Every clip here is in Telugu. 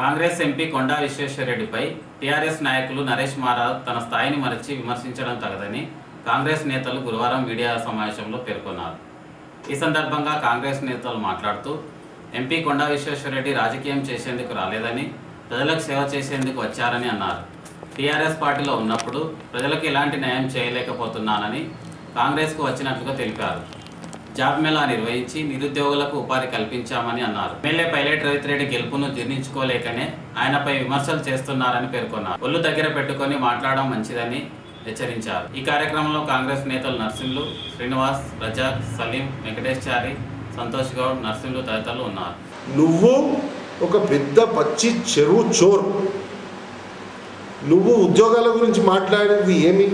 కాంగ్రెస్ ఎంపీ కొండా విశ్వేశ్వరరెడ్డిపై టీఆర్ఎస్ నాయకులు నరేష్ మారావ్ తన స్థాయిని మరచి విమర్శించడం తగదని కాంగ్రెస్ నేతలు గురువారం మీడియా సమావేశంలో పేర్కొన్నారు. ఈ సందర్భంగా కాంగ్రెస్ నేతలు మాట్లాడుతూ ఎంపీ కొండా విశ్వేశ్వరరెడ్డి రాజకీయం చేసేందుకు రాలేదని ప్రజలకు సేవ చేసేందుకు వచ్చారని అన్నారు. టీఆర్ఎస్ పార్టీలో ఉన్నప్పుడు ప్రజలకు ఎలాంటి న్యాయం చేయలేకపోతున్నానని కాంగ్రెస్కు వచ్చినట్లుగా తెలిపారు. జాబ్ మేళా నిర్వహించి నిరుద్యోగులకు ఉపాధి కల్పించామని అన్నారు. ఎమ్మెల్యే పైలట్ రవితిరెడ్డి గెలుపును జీర్ణించుకోలేకనే ఆయనపై విమర్శలు చేస్తున్నారని పేర్కొన్నారు. ఒళ్ళు దగ్గర పెట్టుకొని మాట్లాడడం మంచిదని హెచ్చరించారు. ఈ కార్యక్రమంలో కాంగ్రెస్ నేతలు నర్సింహులు శ్రీనివాస్ రజాక్ సలీం వెంకటేశ్చారి సంతోష్ గౌడ్ నర్సింహులు తదితరులు ఉన్నారు. నువ్వు ఒక పెద్ద పచ్చి చెరువు చోర్. నువ్వు ఉద్యోగాల గురించి మాట్లాడేది ఏమి?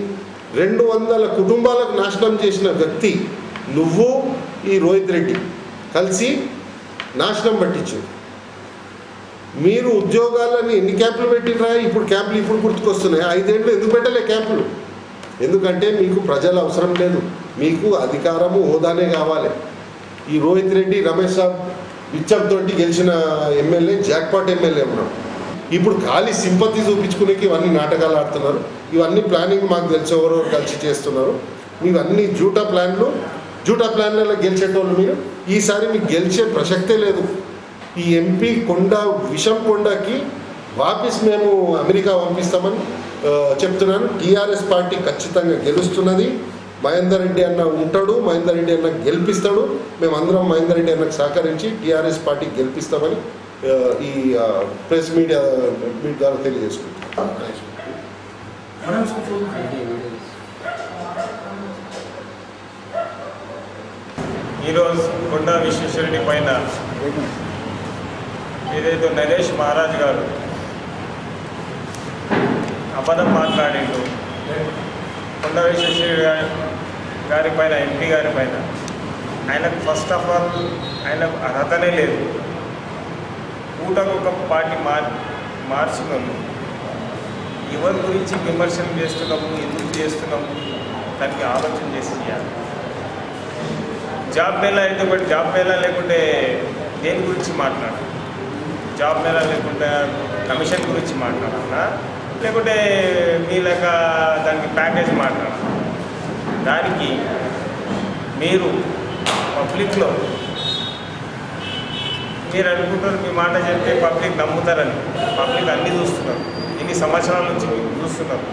రెండు వందల కుటుంబాలకు నాశనం చేసిన వ్యక్తి నువ్వు. ఈ రోహిత్ రెడ్డి కలిసి నాశనం పట్టించు మీరు ఉద్యోగాలని ఎన్ని క్యాంపులు పెట్టినరా ఇప్పుడు క్యాంపులు ఇప్పుడు గుర్తుకొస్తున్నాయి. ఐదేళ్ళు ఎందుకు పెట్టలే క్యాంపులు? ఎందుకంటే మీకు ప్రజల అవసరం లేదు. మీకు అధికారము హోదానే కావాలి. ఈ రోహిత్ రెడ్డి రమేష్ సాబ్ విచ్చంతో గెలిచిన ఎమ్మెల్యే జాక్పాట్ ఎమ్మెల్యే ఉన్నాం ఇప్పుడు ఖాళీ సింపతి చూపించుకునేకి ఇవన్నీ నాటకాలు ఆడుతున్నారు. ఇవన్నీ ప్లానింగ్ మాకు తెలిసి ఎవరో కలిసి చేస్తున్నారు. మీవన్నీ జూటా ప్లాన్లు జూటా ప్లాన్లలో గెలిచేటోళ్ళు మీరు? ఈసారి మీకు గెలిచే ప్రసక్తే లేదు. ఈ ఎంపీ కొండ విషం కొండకి వాపిస్ మేము అమెరికా పంపిస్తామని చెప్తున్నాను. టీఆర్ఎస్ పార్టీ ఖచ్చితంగా గెలుస్తున్నది. మహేందర్ రెడ్డి అన్న ఉంటాడు. మహేందర్ రెడ్డి అన్న గెలిపిస్తాడు. మేమందరం మహేందర్ రెడ్డి అన్నకు సహకరించి టీఆర్ఎస్ పార్టీ గెలిపిస్తామని ఈ ప్రెస్ మీడియా ద్వారా తెలియజేసుకుంటాం ఈరోజు కొండా విశ్వేశ్వరుడి పైన ఏదైతే నరేష్ మహారాజ్ గారు అబద్ధం మాట్లాడిండు. కొండా విశ్వేశ్వరుడి గారి గారి పైన ఎంపీ గారి పైన. ఆయనకు ఫస్ట్ ఆఫ్ ఆల్ ఆయనకు అర్హతనే లేదు. కూటకు ఒక పార్టీ మార్ మార్చుకున్నాము ఎవరి గురించి విమర్శలు చేస్తున్నాము ఎందుకు చేస్తున్నాము దానికి ఆలోచన చేసి చేయాలి. జాబ్ మేళా అయితే ఒకటి జాబ్ మేళా లేకుంటే దేని గురించి మాట్లాడు జాబ్ మేళా లేకుంటే కమిషన్ గురించి మాట్లాడాలా లేకుంటే మీ లెక్క దానికి ప్యాకేజ్ మాట్లాడాలి దానికి మీరు పబ్లిక్లో మీరు అనుకుంటారు మీ మాట చెప్తే పబ్లిక్ నమ్ముతారని పబ్లిక్ అన్నీ చూస్తున్నారు. ఇన్ని సంవత్సరాల నుంచి మీరు చూస్తున్నారు.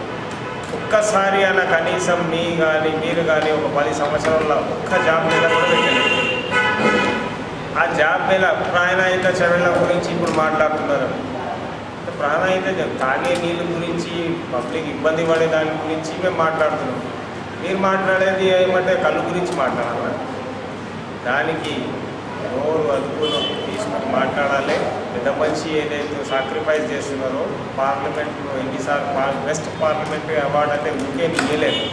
ఒక్కసారి అయినా కనీసం మీ కానీ మీరు కానీ ఒక పది సంవత్సరాల్లో ఒక్క జాబ్ మీద కూడా పెట్టలేదు. ఆ జాబ్ మీద ప్రాణాయిత చర్యల గురించి ఇప్పుడు మాట్లాడుతున్నారు. ప్రాణాయిత తాగే నీళ్ళ గురించి పబ్లిక్ ఇబ్బంది పడే దాని గురించి మేము మాట్లాడుతున్నాం. మీరు మాట్లాడేది ఏమంటే కళ్ళు గురించి మాట్లాడాలి దానికి నోరు అదుపులో మాట్లాడాలి. పెద్ద మనిషి ఏదైతే సాక్రిఫైస్ చేస్తున్నారో పార్లమెంట్లో ఎన్నిసార్లు పార్ బెస్ట్ పార్లమెంటరీ అవార్డు అంటే ఊరికే ఇవ్వలేదు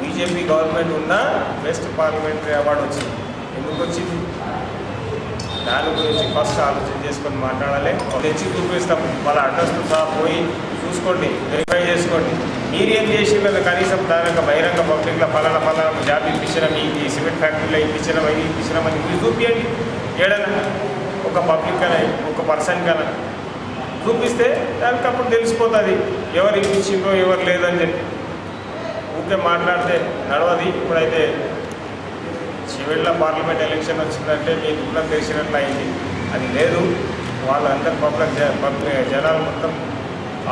బీజేపీ గవర్నమెంట్ ఉన్నా బెస్ట్ పార్లమెంటరీ అవార్డు వచ్చింది. ఎందుకు వచ్చింది? దాని గురించి ఫస్ట్ ఆలోచన చేసుకొని మాట్లాడాలి. తెచ్చి చూపిస్తాం. వాళ్ళ అడ్రస్ సహా పోయి చూసుకోండి వెరిఫై చేసుకోండి. మీరేం చేసిందని కనీసం దానిక బహిరంగ పబ్లిక్లో ఫలానా ఫలానా జాబ్ ఇప్పించిన మీకు ఈ సిమెంట్ ఫ్యాక్టరీలో ఇప్పించిన అవి ఇప్పించినామని మీరు చూపించండి ఏడన్నా ఒక పబ్లిక్ కానీ ఒక పర్సన్ కానీ చూపిస్తే దానికి అప్పుడు తెలిసిపోతుంది. ఎవరు ఇప్పించిందో ఎవరు లేదని చెప్పి. ఊరికే మాట్లాడితే నడవది. ఇప్పుడైతే చివరిలో పార్లమెంట్ ఎలక్షన్ వచ్చిందంటే మీ దుఃఖం తెలిసినట్లు అయింది అది లేదు. వాళ్ళందరూ పబ్లిక్ జ- పబ్లిక్ జనాలు మొత్తం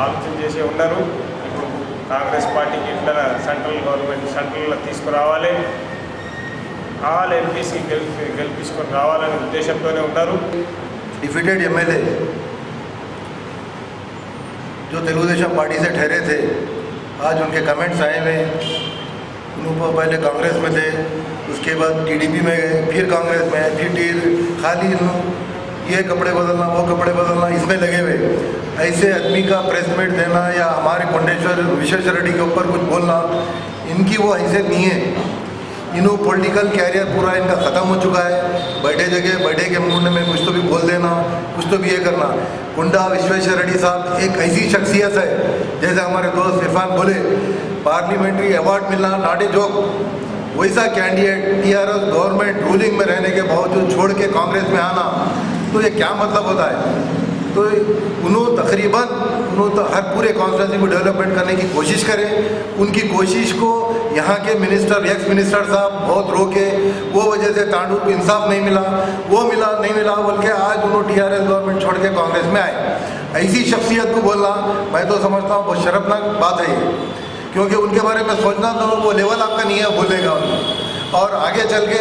ఆలోచన చేసి ఉన్నారు ఇప్పుడు కాంగ్రెస్ పార్టీకి ఇట్లా సెంట్రల్ గవర్నమెంట్ సెంట్రల్లో తీసుకురావాలి ఆల్ ఎంపీసీ గెలిపి గెలిపించుకొని రావాలనే ఉద్దేశంతోనే ఉన్నారు डिफीटेड एमएलए जो तेलुगुदेशम पार्टी से ठहरे थे आज उनके कमेंट्स आए हुए हैं उनको पहले कांग्रेस में थे उसके बाद टीडीपी में गए फिर कांग्रेस में फिर टी खाली इन लोग ये कपड़े बदलना, वो कपड़े बदलना, इसमें लगे हुए। ऐसे आदमी का प्रेस मीट देना या हमारे कुंडेश्वर विश्वेश्वर रेड्डी के ऊपर कुछ बोलना, इनकी वो हैसियत नहीं है। इन्हों पॉलिटिकल कैरियर पूरा इनका ख़त्म हो चुका है। बैठे जगह बैठे के मुंड में कुछ तो भी बोल देना, कुछ तो भी ये करना। कुंडा विश्वेश्वर रेड्डी साहब एक ऐसी शख्सियत है, जैसे हमारे दोस्त इरफान बोले पार्लियामेंट्री अवार्ड मिलना नाटे जोक वैसा कैंडिडेट टीआरएस गवर्नमेंट रूलिंग में रहने के बावजूद छोड़ के कांग्रेस में आना। तो ये क्या मतलब होता है? तो उन्होंने तकरीबन उन्होंने तो हर पूरे कॉन्स्टिट्यूंसी को डेवलपमेंट करने की कोशिश करें। उनकी कोशिश को यहाँ के मिनिस्टर एक्स मिनिस्टर साहब बहुत रोके। वो वजह से तांडू को इंसाफ नहीं मिला। वो मिला, नहीं मिला बोल के आज उन्होंने टीआरएस गवर्नमेंट छोड़ के कांग्रेस में आए। ऐसी शख्सियत को बोलना मैं तो समझता हूँ बहुत शर्मनाक बात है ये। क्योंकि उनके बारे में सोचना तो वो लेवल आपका नहीं है, बोलेगा उनको। और आगे चल के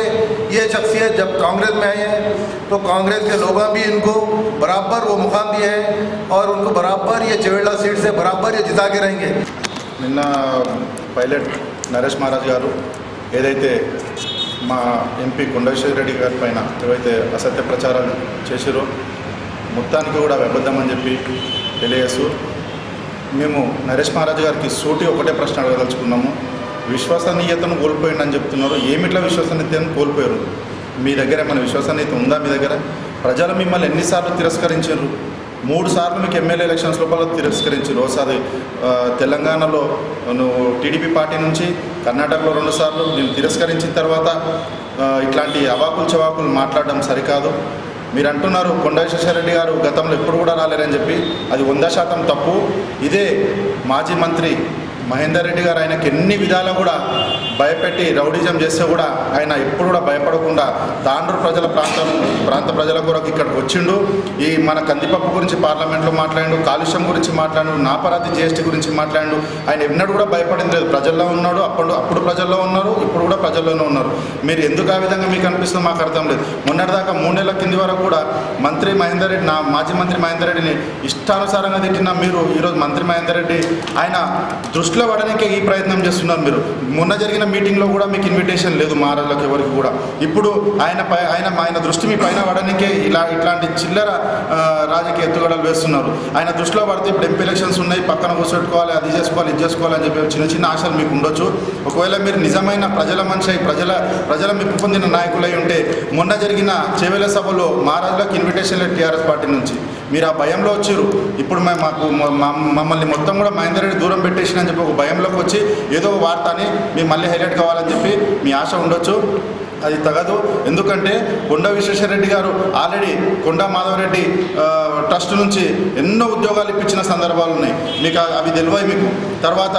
ये शख्सियत जब कांग्रेस में आई है तो कांग्रेस के लोगों भी इनको बराबर वो मुकाम दिए हैं और उनको बराबर ये चवेड़ा सीट से बराबर ये जिता के रहेंगे నిన్న పైలట్ నరేష్ మహారాజ్ గారు ఏదైతే మా ఎంపీ కొండశ్వరి రెడ్డి గారి పైన ఏవైతే అసత్య ప్రచారాలు చేసిరో మొత్తానికి కూడా అబద్ధమని చెప్పి తెలియజేస్తూ మేము నరేష్ మహారాజ్ గారికి సూటి ఒకటే ప్రశ్న అడగదలుచుకున్నాము విశ్వసనీయతను కోల్పోయిందని చెప్తున్నారు. ఏమిట్లా విశ్వసనీయతను కోల్పోయారు? మీ దగ్గర ఏమైనా విశ్వసనీయత ఉందా మీ దగ్గర? ప్రజలు మిమ్మల్ని ఎన్నిసార్లు తిరస్కరించారు? మూడు సార్లు మీకు ఎమ్మెల్యే ఎలక్షన్స్ లోపల తిరస్కరించారు. ఒకసారి తెలంగాణలో నువ్వు టీడీపీ పార్టీ నుంచి కర్ణాటకలో రెండు సార్లు నేను తిరస్కరించిన తర్వాత ఇట్లాంటి అవాకులు చవాకులు మాట్లాడడం సరికాదు. మీరు అంటున్నారు కొండ విశ్వేశ్వరరెడ్డి గారు గతంలో ఎప్పుడు కూడా రాలేరని చెప్పి అది వంద శాతం తప్పు. ఇదే మాజీ మంత్రి మహేందర్ రెడ్డి గారు ఆయనకి ఎన్ని విధాలు కూడా భయపెట్టి రౌడిజం చేస్తే కూడా ఆయన ఎప్పుడు కూడా భయపడకుండా తాండ్రు ప్రజల ప్రాంతం ప్రాంత ప్రజల కొరకు ఇక్కడికి వచ్చిండు. ఈ మన కందిపప్పు గురించి పార్లమెంట్లో మాట్లాడు కాలుష్యం గురించి మాట్లాడు నాపరాతి జిఎస్టీ గురించి మాట్లాడు ఆయన ఎన్నడూ కూడా భయపడింది లేదు. ప్రజల్లో ఉన్నాడు అప్పుడు అప్పుడు ప్రజల్లో ఉన్నారు ఇప్పుడు కూడా ప్రజల్లోనే ఉన్నారు. మీరు ఎందుకు ఆ విధంగా మీకు అనిపిస్తుందో మాకు అర్థం లేదు. మొన్నటిదాకా మూడు నెలల కింది వరకు కూడా మంత్రి మహేందర్ రెడ్డి నా మాజీ మంత్రి మహేందర్ రెడ్డిని ఇష్టానుసారంగా తిట్టిన మీరు ఈరోజు మంత్రి మహేందర్ రెడ్డి ఆయన దృష్టిలో పడడానికే ఈ ప్రయత్నం చేస్తున్నారు మీరు. మొన్న జరిగిన మీటింగ్లో కూడా మీకు ఇన్విటేషన్ లేదు మహారాజులకు ఎవరికి కూడా. ఇప్పుడు ఆయన పై ఆయన ఆయన దృష్టి మీ పైన పడడానికే ఇలా ఇట్లాంటి చిల్లర రాజకీయ ఎత్తుగడలు వేస్తున్నారు. ఆయన దృష్టిలో పడితే ఇప్పుడు ఎంపీ ఎలక్షన్స్ ఉన్నాయి పక్కన కూర్చోట్టుకోవాలి అది చేసుకోవాలి ఇది చేసుకోవాలి అని చెప్పి చిన్న చిన్న ఆశలు మీకు ఉండొచ్చు. ఒకవేళ మీరు నిజమైన ప్రజల మనిషి ప్రజల ప్రజల మెప్పు పొందిన నాయకులై ఉంటే మొన్న జరిగిన చెవెల సభలో మహారాజులకు ఇన్విటేషన్ లేదు టీఆర్ఎస్ పార్టీ నుంచి. మీరు ఆ భయంలో వచ్చారు. ఇప్పుడు మేము మాకు మమ్మల్ని మొత్తం కూడా మహేందర్ రెడ్డి దూరం పెట్టేసిన అని చెప్పి ఒక భయంలోకి వచ్చి ఏదో వార్త అని మీరు మళ్ళీ హైలైట్ కావాలని చెప్పి మీ ఆశ ఉండొచ్చు. అది తగదు. ఎందుకంటే కొండ విశ్వేశ్వరరెడ్డి గారు ఆల్రెడీ కొండ మాధవరెడ్డి ట్రస్ట్ నుంచి ఎన్నో ఉద్యోగాలు ఇప్పించిన సందర్భాలు ఉన్నాయి. మీకు అవి తెలివై మీకు. తర్వాత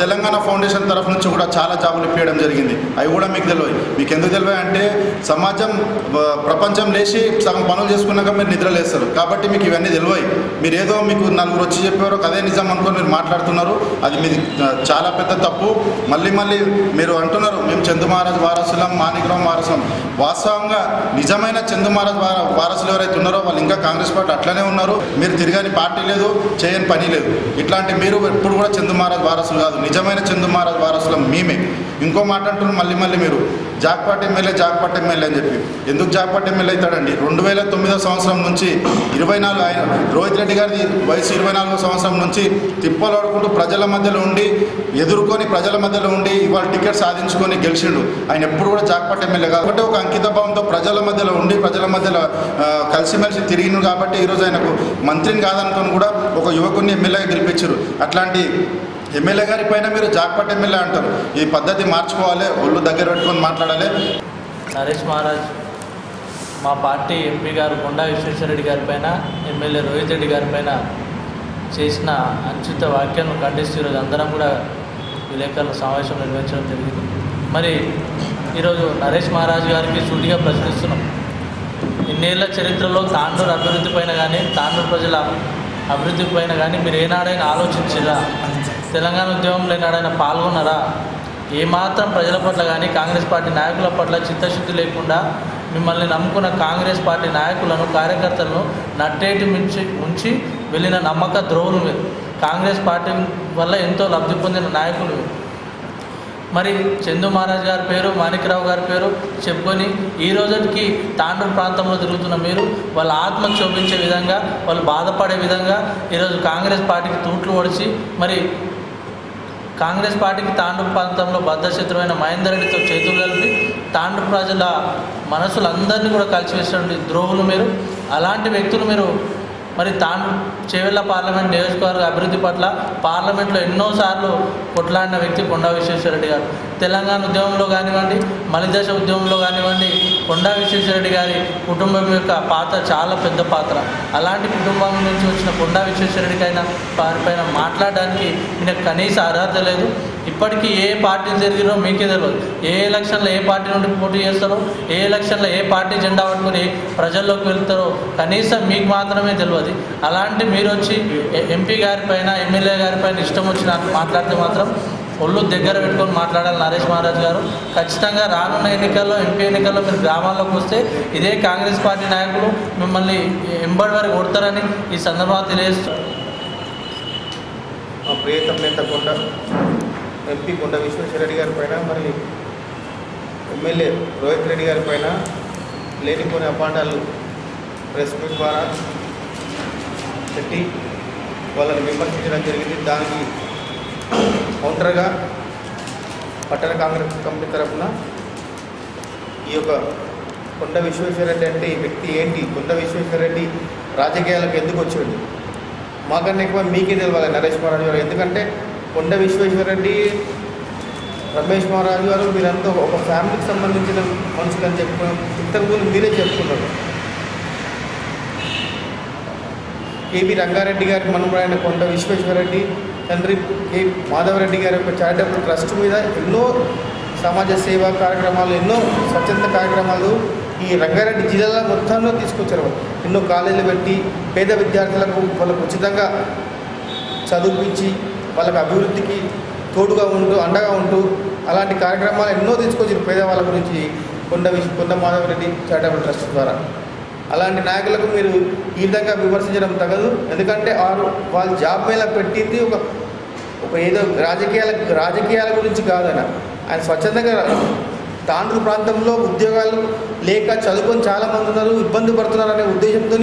తెలంగాణ ఫౌండేషన్ తరఫు నుంచి కూడా చాలా జాబులు ఇప్పించడం జరిగింది. అవి కూడా మీకు తెలివాయి మీకు ఎందుకు తెలివాయి అంటే సమాజం ప్రపంచం లేచి సగం పనులు చేసుకున్నాక మీరు నిద్రలేస్తారు. కాబట్టి మీకు ఇవన్నీ తెలివాయి మీరు ఏదో మీకు నలుగురు వచ్చి చెప్పారో అదే నిజం అనుకొని మీరు మాట్లాడుతున్నారు. అది మీది చాలా పెద్ద తప్పు. మళ్ళీ మళ్ళీ మీరు అంటున్నారు మేము చందు మహారాజ్ వారసులం మాణిక్రామ్ వారసులం వాస్తవంగా నిజమైన చందు మహారాజ్ వార వారసులు ఎవరైతే ఉన్నారో వాళ్ళు ఇంకా కాంగ్రెస్ పార్టీ అట్లనే ఉన్నారు. మీరు తిరగని పార్టీ లేదు చేయని పని లేదు. ఇట్లాంటి మీరు ఎప్పుడు కూడా చందు మహారాజ్ వారసులు కాదు. నిజమైన చందు మహారాజ్ వారసులం మేమే. ఇంకో మాట అంటున్నారు మళ్ళీ మళ్ళీ మీరు. జాక్పాట్ ఎమ్మెల్యే జాక్పాట్ ఎమ్మెల్యే అని చెప్పి. ఎందుకు జాక్పాట్ ఎమ్మెల్యే అవుతాడండి? రెండు వేల తొమ్మిదో సంవత్సరం నుంచి ఇరవై నాలుగు ఆయన రోహిత్ రెడ్డి గారి వయసు ఇరవై నాలుగో సంవత్సరం నుంచి తిప్పలాడుకుంటూ ప్రజల మధ్యలో ఉండి ఎదుర్కొని ప్రజల మధ్యలో ఉండి ఇవాళ టికెట్ సాధించుకొని గెలిచిండు. ఆయన ఎప్పుడు కూడా జాక్పాట్ ఎమ్మెల్యే కాబట్టి ఒక అంకిత భావంతో ప్రజల మధ్యలో ఉండి ప్రజల మధ్యలో కలిసిమెలిసి తిరిగిను కాబట్టి ఈరోజు ఆయనకు మంత్రిని కాదనుకొని కూడా ఒక యువకుని ఎమ్మెల్యేగా గెలిపించారు. అట్లాంటి ఎమ్మెల్యే గారి పైన మీరు జాక్పట్ ఎమ్మెల్యే అంటారు. ఈ పద్ధతి మార్చుకోవాలి ఒళ్ళు దగ్గర పెట్టుకొని మాట్లాడాలి. నరేష్ మహారాజ్ మా పార్టీ ఎంపీ గారు కొండా విశ్వేశ్వరరెడ్డి గారి పైన ఎమ్మెల్యే రోహిత్ రెడ్డి గారి పైన చేసిన అంచిత వాక్యాలను ఖండిస్తూ ఈరోజు అందరం కూడా విలేకరుల సమావేశం నిర్వహించడం జరిగింది. మరి ఈరోజు నరేష్ మహారాజ్ గారికి సూటిగా ప్రశ్నిస్తున్నాం ఇన్నేళ్ళ చరిత్రలో తాండూరు అభివృద్ధి పైన కానీ తాండూరు ప్రజల అభివృద్ధి పైన కానీ మీరు ఏనాడైనా ఆలోచించిరా? తెలంగాణ ఉద్యమంలో ఏనాడైనా పాల్గొన్నారా? ఏమాత్రం ప్రజల పట్ల కానీ కాంగ్రెస్ పార్టీ నాయకుల పట్ల చిత్తశుద్ధి లేకుండా మిమ్మల్ని నమ్ముకున్న కాంగ్రెస్ పార్టీ నాయకులను కార్యకర్తలను నట్టేటి మించి ఉంచి వెళ్ళిన నమ్మక ద్రోహులు మీరు. కాంగ్రెస్ పార్టీ వల్ల ఎంతో లబ్ధి పొందిన నాయకులు మీరు. మరి చందు మహారాజ్ గారి పేరు మాణిక్రావు గారి పేరు చెప్పుకొని ఈ రోజుకి తాండూరు ప్రాంతంలో తిరుగుతున్న మీరు వాళ్ళ ఆత్మ చూపించే విధంగా వాళ్ళు బాధపడే విధంగా ఈరోజు కాంగ్రెస్ పార్టీకి తూట్లు ఒడిచి మరి కాంగ్రెస్ పార్టీకి తాండూరు ప్రాంతంలో బద్ధశత్రువైన మహేందర్ రెడ్డితో చేతులు కలిపి తాండూరు ప్రజల మనసులందరినీ కూడా కలిసివేసినటువంటి ద్రోహులు మీరు. అలాంటి వ్యక్తులు మీరు మరి తాను చేవెళ్ళ పార్లమెంట్ నియోజకవర్గ అభివృద్ధి పట్ల పార్లమెంట్లో ఎన్నోసార్లు కొట్లాడిన వ్యక్తి కొండా విశ్వేశ్వరరెడ్డి గారు. తెలంగాణ ఉద్యమంలో కానివ్వండి మలిదశ ఉద్యమంలో కానివ్వండి కొండా విశ్వేశ్వరరెడ్డి గారి కుటుంబం యొక్క పాత్ర చాలా పెద్ద పాత్ర. అలాంటి కుటుంబం నుంచి వచ్చిన కొండా విశ్వేశ్వరరెడ్డికైనా వారిపైన మాట్లాడడానికి ఈయనకు కనీస అర్హత లేదు. ఇప్పటికీ ఏ పార్టీ జరిగినో మీకే తెలియదు ఏ ఎలక్షన్లో ఏ పార్టీ నుండి పోటీ చేస్తారో ఏ ఎలక్షన్లో ఏ పార్టీ జెండా పట్టుకొని ప్రజల్లోకి వెళ్తారో కనీసం మీకు మాత్రమే తెలియదు అలాంటి మీరు వచ్చి ఎంపీ గారి పైన ఎమ్మెల్యే గారి పైన ఇష్టం వచ్చిన మాట్లాడితే మాత్రం ఒళ్ళు దగ్గర పెట్టుకొని మాట్లాడాలి నరేష్ మహారాజ్ గారు. ఖచ్చితంగా రానున్న ఎన్నికల్లో ఎంపీ ఎన్నికల్లో మీరు గ్రామాల్లోకి వస్తే ఇదే కాంగ్రెస్ పార్టీ నాయకులు మిమ్మల్ని ఎంబడి వరకు కొడతారని ఈ సందర్భంగా తెలియజేస్తారు ప్రియతం ఎంపీ కొండ విశ్వేశ్వరరెడ్డి గారి పైన మరి ఎమ్మెల్యే రోహిత్ రెడ్డి గారి పైన లేనిపోని అపాండాలు ప్రెస్ మీట్ ద్వారా పెట్టి వాళ్ళని విమర్శించడం జరిగింది. దానికి కౌంటర్గా పట్టణ కాంగ్రెస్ కమిటీ తరఫున ఈ యొక్క కొండ విశ్వేశ్వరరెడ్డి అంటే ఈ వ్యక్తి ఏంటి? కొండ విశ్వేశ్వరరెడ్డి రాజకీయాలకు ఎందుకు వచ్చాడు? మాకన్నా ఎక్కువ మీకే తెలియాలి నరేష్ మహారాజు గారు. ఎందుకంటే కొండ విశ్వేశ్వరరెడ్డి రమేష్ మహారాజు గారు మీరంతా ఒక ఫ్యామిలీకి సంబంధించిన మనుషులు అని చెప్పి ఇంతకుముందు మీరే చెప్పుకున్నారు. కేవి రంగారెడ్డి గారి మనమరాయన కొండ విశ్వేశ్వరరెడ్డి తండ్రి కే మాధవరెడ్డి గారి యొక్క చారిటబుల్ ట్రస్ట్ మీద ఎన్నో సమాజ సేవా కార్యక్రమాలు ఎన్నో స్వచ్ఛంద కార్యక్రమాలు ఈ రంగారెడ్డి జిల్లాలో మొత్తంలో తీసుకొచ్చారు. ఎన్నో కాలేజీలు పెట్టి పేద విద్యార్థులకు వాళ్ళకు ఉచితంగా చదివించి వాళ్ళకి అభివృద్ధికి తోడుగా ఉంటూ అండగా ఉంటూ అలాంటి కార్యక్రమాలు ఎన్నో తీసుకొచ్చారు పేదవాళ్ళ గురించి కొండ విశ్వ కొండ మాధవరెడ్డి చారిటబుల్ ట్రస్ట్ ద్వారా. అలాంటి నాయకులకు మీరు ఈ విధంగా విమర్శించడం తగదు. ఎందుకంటే వారు వాళ్ళ జాబ్ మీద పెట్టింది ఒక ఒక ఏదో రాజకీయాల రాజకీయాల గురించి కాదన. ఆయన స్వచ్ఛందంగా తాండ్రు ప్రాంతంలో ఉద్యోగాలు లేక చదువుకొని చాలామంది ఉన్నారు ఇబ్బంది పడుతున్నారు అనే ఉద్దేశంతో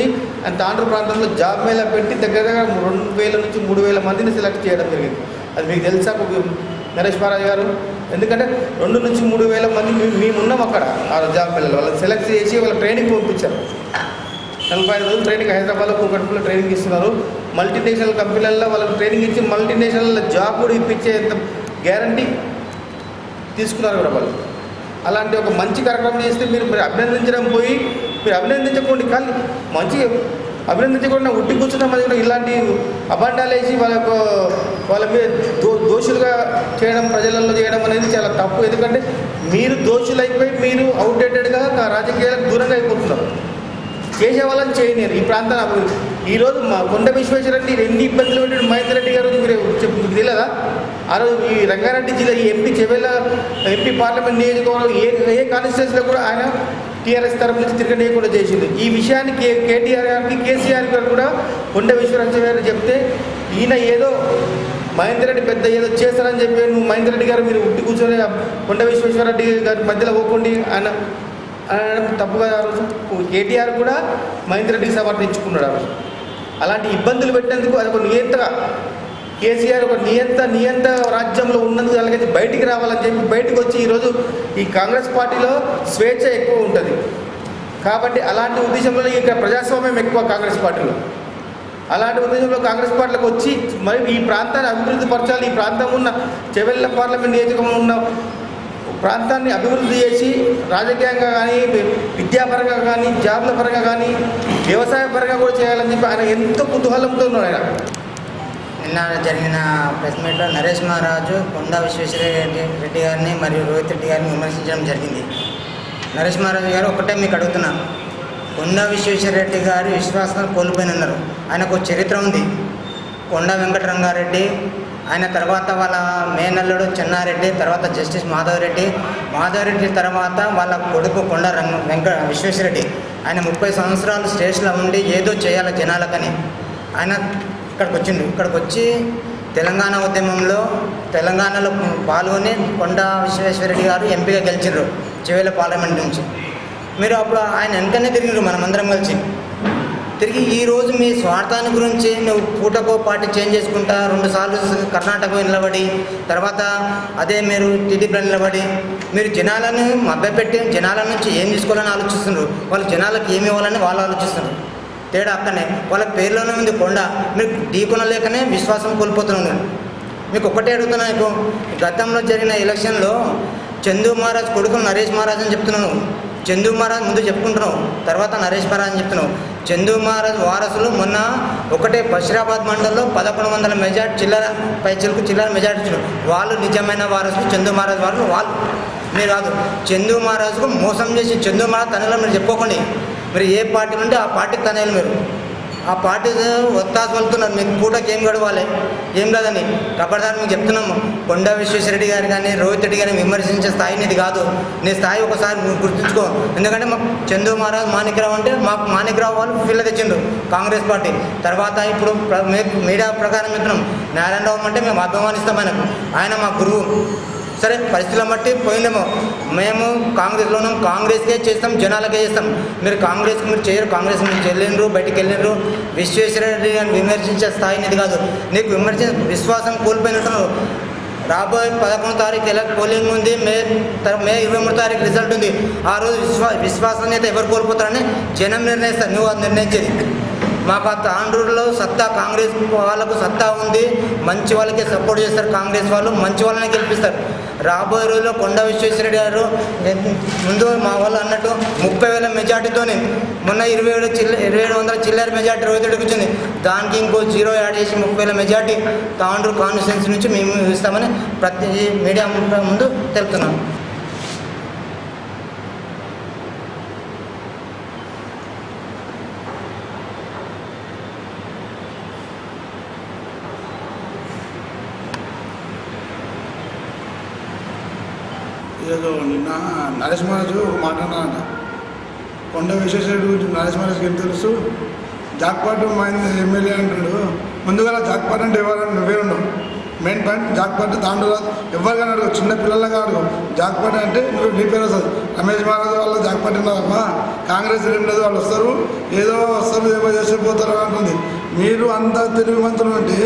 తాండ్రు ప్రాంతంలో జాబ్ మేళ పెట్టి దగ్గర దగ్గర రెండు వేల నుంచి మూడు వేల మందిని సెలెక్ట్ చేయడం జరిగింది. అది మీకు తెలుసా నరేష్ మహారాజ్ గారు? ఎందుకంటే రెండు నుంచి మూడు వేల మంది మేము- మేము ఉన్నాం అక్కడ ఆ జాబ్ మేళలో. వాళ్ళని సెలెక్ట్ చేసి వాళ్ళ ట్రైనింగ్ పంపించారు. నలభై ఐదు రోజులు ట్రైనింగ్ హైదరాబాద్లో కూకట్పల్లిలో ట్రైనింగ్ ఇస్తున్నారు. మల్టీనేషనల్ కంపెనీలలో వాళ్ళకి ట్రైనింగ్ ఇచ్చి మల్టీనేషనల్ జాబ్ కూడా ఇప్పించేంత గ్యారంటీ తీసుకున్నారు కూడా వాళ్ళు. అలాంటి ఒక మంచి కార్యక్రమం చేస్తే మీరు మీరు అభినందించడం పోయి మీరు అభినందించకండి. కానీ మంచి అభినందించకుండా ఉట్టి కూర్చున్న మధ్య కూడా ఇలాంటి అబండాలు వేసి వాళ్ళకు వాళ్ళ మీద దో దోషులుగా చేయడం ప్రజలలో చేయడం అనేది చాలా తప్పు. ఎందుకంటే మీరు దోషులు అయిపోయి మీరు అవుట్డేటెడ్గా రాజకీయాలకు దూరంగా అయిపోతున్నారు. చేసే వాళ్ళని చేయలేరు. ఈ ప్రాంతాన్ని అభివృద్ధి. ఈరోజు మా కొండ విశ్వేశ్వరరెడ్డి ఎన్ని ఇబ్బందులు పెట్టాడు మహేందర్ రెడ్డి గారు మీరు చెప్పు మీకు తెలియదా? ఆ రోజు ఈ రంగారెడ్డి జిల్లా ఈ ఎంపీ చెవెళ్ళ ఎంపీ పార్లమెంట్ నియోజకవర్గం ఏ ఏ కాన్స్టిట్యూన్సీలో కూడా ఆయన టీఆర్ఎస్ తరఫు నుంచి తిరగనీయకుండా చేసింది ఈ విషయాన్ని కే కేటీఆర్ గారికి కేసీఆర్ గారు కూడా కొండ విశ్వేశ్వర గారు చెప్తే ఈయన ఏదో మహేందర్ రెడ్డి పెద్ద ఏదో చేస్తారని చెప్పి నువ్వు మహేందర్ రెడ్డి గారు మీరు ఉట్టి కూర్చొని కొండ విశ్వేశ్వర రెడ్డి గారి మధ్యలో పోకుండా ఆయన అనడం తప్పుగా ఆ రోజు కేటీఆర్ కూడా మహేందర్ రెడ్డికి సమర్థించుకున్నాడు ఆ రోజు అలాంటి ఇబ్బందులు పెట్టేందుకు అది ఒక నియంత్ర. కేసీఆర్ ఒక నియంత నియంత రాజ్యంలో ఉన్నందుకు అలాగైతే బయటికి రావాలని చెప్పి బయటకు వచ్చి ఈరోజు ఈ కాంగ్రెస్ పార్టీలో స్వేచ్ఛ ఎక్కువ ఉంటుంది. కాబట్టి అలాంటి ఉద్దేశంలో ఇక్కడ ప్రజాస్వామ్యం ఎక్కువ కాంగ్రెస్ పార్టీలో. అలాంటి ఉద్దేశంలో కాంగ్రెస్ పార్టీలకు వచ్చి మరి ఈ ప్రాంతాన్ని అభివృద్ధి పరచాలి. ఈ ప్రాంతం ఉన్న చెవెళ్ళ పార్లమెంట్ నియోజకవర్గంలో ఉన్న ప్రాంతాన్ని అభివృద్ధి చేసి రాజకీయంగా కానీ విద్యాపరంగా కానీ జాబ్ల పరంగా కానీ వ్యవసాయ పరంగా కూడా చేయాలని చెప్పి ఆయన ఎంతో కుతూహలంతో ఉన్నాడు ఆయన. నిన్న జరిగిన ప్రెస్ మీట్లో నరేష్ మహారాజు కొండా విశ్వేశ్వర రెడ్డి రెడ్డి గారిని మరియు రోహిత్ రెడ్డి గారిని విమర్శించడం జరిగింది. నరేష్ మహారాజు గారు ఒకటే మీకు అడుగుతున్నా. కొండా విశ్వేశ్వర రెడ్డి గారు విశ్వాసం కోల్పోయినన్నారు. ఆయనకు ఒక చరిత్ర ఉంది. కొండా వెంకటరంగారెడ్డి ఆయన తర్వాత వాళ్ళ మేనల్లుడు చెన్నారెడ్డి తర్వాత జస్టిస్ మాధవరెడ్డి. మాధవరెడ్డి తర్వాత వాళ్ళ కొడుకు కొండ రంగ వెంకట విశ్వేశ్వరరెడ్డి. ఆయన ముప్పై సంవత్సరాలు స్టేజ్లో ఉండి ఏదో చేయాలి జనాలకని. ఆయన ఇక్కడికి వచ్చిండు ఇక్కడికి వచ్చి తెలంగాణ ఉద్యమంలో తెలంగాణలో పాల్గొని కొండ విశ్వేశ్వరరెడ్డి గారు ఎంపీగా గెలిచిండ్రు. చివేల పార్లమెంట్ నుంచి. మీరు అప్పుడు ఆయన వెనకనే తిరిగినారు మనమందరం కలిసి. తిరిగి ఈ రోజు మీ స్వార్థాన్ని గురించి నువ్వు పూటకో పార్టీ చేంజ్ చేసుకుంటా రెండు సార్లు కర్ణాటక నిలబడి తర్వాత అదే మీరు టీడీపీలో నిలబడి మీరు జనాలను మభ్యపెట్టి జనాల నుంచి ఏం తీసుకోవాలని ఆలోచిస్తున్నారు? వాళ్ళు జనాలకు ఏమి ఇవ్వాలని వాళ్ళు ఆలోచిస్తున్నారు? తేడా అక్కడనే. వాళ్ళ పేర్లోనే ఉంది కొండ. మీరు ఢీకొనలేకనే విశ్వాసం కోల్పోతున్నాను మీకు ఒకటే అడుగుతున్నా మీకు గతంలో జరిగిన ఎలక్షన్లో చందు మహారాజ్ కొడుకు నరేష్ మహారాజ్ అని చెప్తున్నాను. చందు మహారాజ్ ముందు చెప్పుకుంటున్నావు తర్వాత నరేష్ మహారాజ్ అని చెప్తున్నావు చందు మహారాజ్ వారసులు మొన్న ఒకటే బషీరాబాద్ మండలంలో పదకొండు వందల మెజార్టీ చిల్లర పై చిలుకు చిల్లర మెజార్టీ ఇచ్చారు. వాళ్ళు నిజమైన వారసులు చందు మహారాజ్ వారసులు వాళ్ళు. మీరు కాదు చందు మహారాజుకు మోసం చేసి చందు మహారాజ్ తనలో మీరు చెప్పుకోకండి. మీరు ఏ పార్టీ నుండి ఆ పార్టీకి తనేయాలి మీరు ఆ పార్టీ ఒత్తాసు పలుకుతున్నారు. మీకు పూటకి ఏం గడవాలి? ఏం కాదని? కబడ్దారు మీకు చెప్తున్నాము. కొండ విశ్వేశ్వరరెడ్డి గారు కానీ రోహిత్ రెడ్డి గారిని విమర్శించే స్థాయి నీది కాదు. నీ స్థాయి ఒకసారి గుర్తుంచుకో. ఎందుకంటే మాకు చందు మహారాజ్ మాణిక్రావు అంటే మాకు మాణిక్రావు వాళ్ళు పిల్ల తెచ్చిండు కాంగ్రెస్ పార్టీ. తర్వాత ఇప్పుడు మీడియా ప్రకారం చెప్తున్నాం. నారాయణరావు అంటే మేము అభిమానిస్తాం ఆయనకు. ఆయన మా గురువు. సరే పరిస్థితులను బట్టి పోయిందేమో. మేము కాంగ్రెస్లో ఉన్నాం కాంగ్రెస్కే చేస్తాం జనాలకే చేస్తాం. మీరు కాంగ్రెస్ మీరు చేయరు కాంగ్రెస్ మీరు చెల్లినరు బయటికి వెళ్ళిండ్రు. విశ్వేశ్వరరెడ్డి అని విమర్శించే స్థాయి నీది కాదు. నీకు విమర్శించ విశ్వాసం కోల్పోయినట్టున్నారు రాబోయే పదకొండు తారీఖు ఎలా పోలింగ్ ఉంది? మే మే ఇరవై మూడు తారీఖు రిజల్ట్ ఉంది. ఆ రోజు విశ్వా విశ్వాసాన్ని అయితే ఎవరు కోల్పోతారని జనం నిర్ణయిస్తారు. నువ్వు అది నిర్ణయించేది. మాకు ఆ తాండ్రూరులో సత్తా కాంగ్రెస్ వాళ్ళకు సత్తా ఉంది. మంచి వాళ్ళకే సపోర్ట్ చేస్తారు కాంగ్రెస్ వాళ్ళు. మంచి వాళ్ళని గెలిపిస్తారు. రాబోయే రోజుల్లో కొండ విశ్వేశ్వరరెడ్డి గారు ముందు మా వాళ్ళు అన్నట్టు ముప్పై వేల మెజార్టీతోనే మొన్న ఇరవై ఏడు చిల్ల ఇరవై ఏడు వందల చిల్లర మెజార్టీ రోహితుడికి వచ్చింది దానికి ఇంకో జీరో యాడ్ చేసి ముప్పై వేల మెజార్టీ తాండ్రూరు కాన్స్టిట్యున్సీ నుంచి మేము ఇస్తామని ప్రతి మీడియా ముందు తెలుపుతున్నాం ఏదో నిన్న నరేష్ మహారాజు ఒక మాట అన్నారంట కొండ విశ్వేశ్వరుడు గురించి నరేష్ మహారాజ్కి ఏం తెలుసు? జాక్పాట్ మా ఎమ్మెల్యే అంటున్నాడు ముందుగా జాక్పాట్ అంటే ఎవరని నువ్వే మెయిన్ పాయింట్ జాక్పాట్ దాంట్లో కానీ అడుగు చిన్న పిల్లలు కాదు జాక్పాట్ అంటే నువ్వు నీ పేరు వస్తుంది. రమేష్ మహారాజ్ వాళ్ళ జాక్పాట్ ఉన్నదమ్మా కాంగ్రెస్ ఏం లేదు వాళ్ళు వస్తారు. ఏదో వస్తారు ఏమో చేసిపోతారు అంటుంది. మీరు అంతా తెలుగు మంత్రులు ఉంటే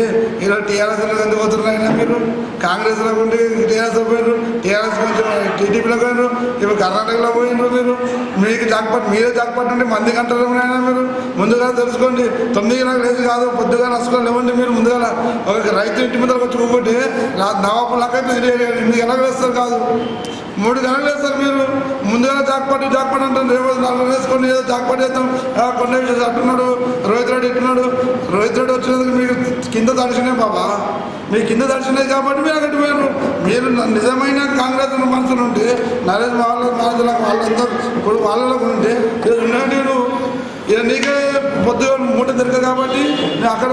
ఇలా టీఆర్ఎస్ ఎందుకు పోతున్నారు అయినా మీరు కాంగ్రెస్లో ఉండి టీఆర్ఎస్ పోయినారు టీఆర్ఎస్ మంత్రులు టీడీపీలో పోయినారు ఇప్పుడు కర్ణాటకలో పోయినారు మీరు? మీకు జాక్పాట్ మీరే జాక్పాట్ అంటే మంది కంటారు ముందుగా తెలుసుకోండి. తొమ్మిది నాకు లేదు కాదు పొద్దుగా నష్టం లేవండి మీరు ముందుగా. ఒక రైతు ఇంటి ముందరకు వచ్చి కూకుంటే నవాపు లక్కైతే ఎనిమిది గంటలకు వేస్తారు కాదు. మూడు గంటలు వేస్తారు మీరు. ముందుగా జాక్పాటు జాక్పాటు అంటారు. రేపు నాలుగు వేసుకొని ఏదో జాక్పాటు చేస్తాం కొండ విషయం అట్టున్నాడు రోహిత్ రెడ్డి ఇట్టున్నాడు రోహిత్ రెడ్డి వచ్చినందుకు మీకు కింద దర్శనం బాబా. మీ కింద దర్శనం కాబట్టి మీరు అక్కడికి పోయారు మీరు నిజమైన కాంగ్రెస్ మనుషులు ఉంటే నరేంద్ర వాళ్ళ మాజీలకు వాళ్ళందరూ ఇప్పుడు వాళ్ళలో ఉంటే నేను? ఇక నీకే పొద్దుగా మూట దొరకదు కాబట్టి అక్కడ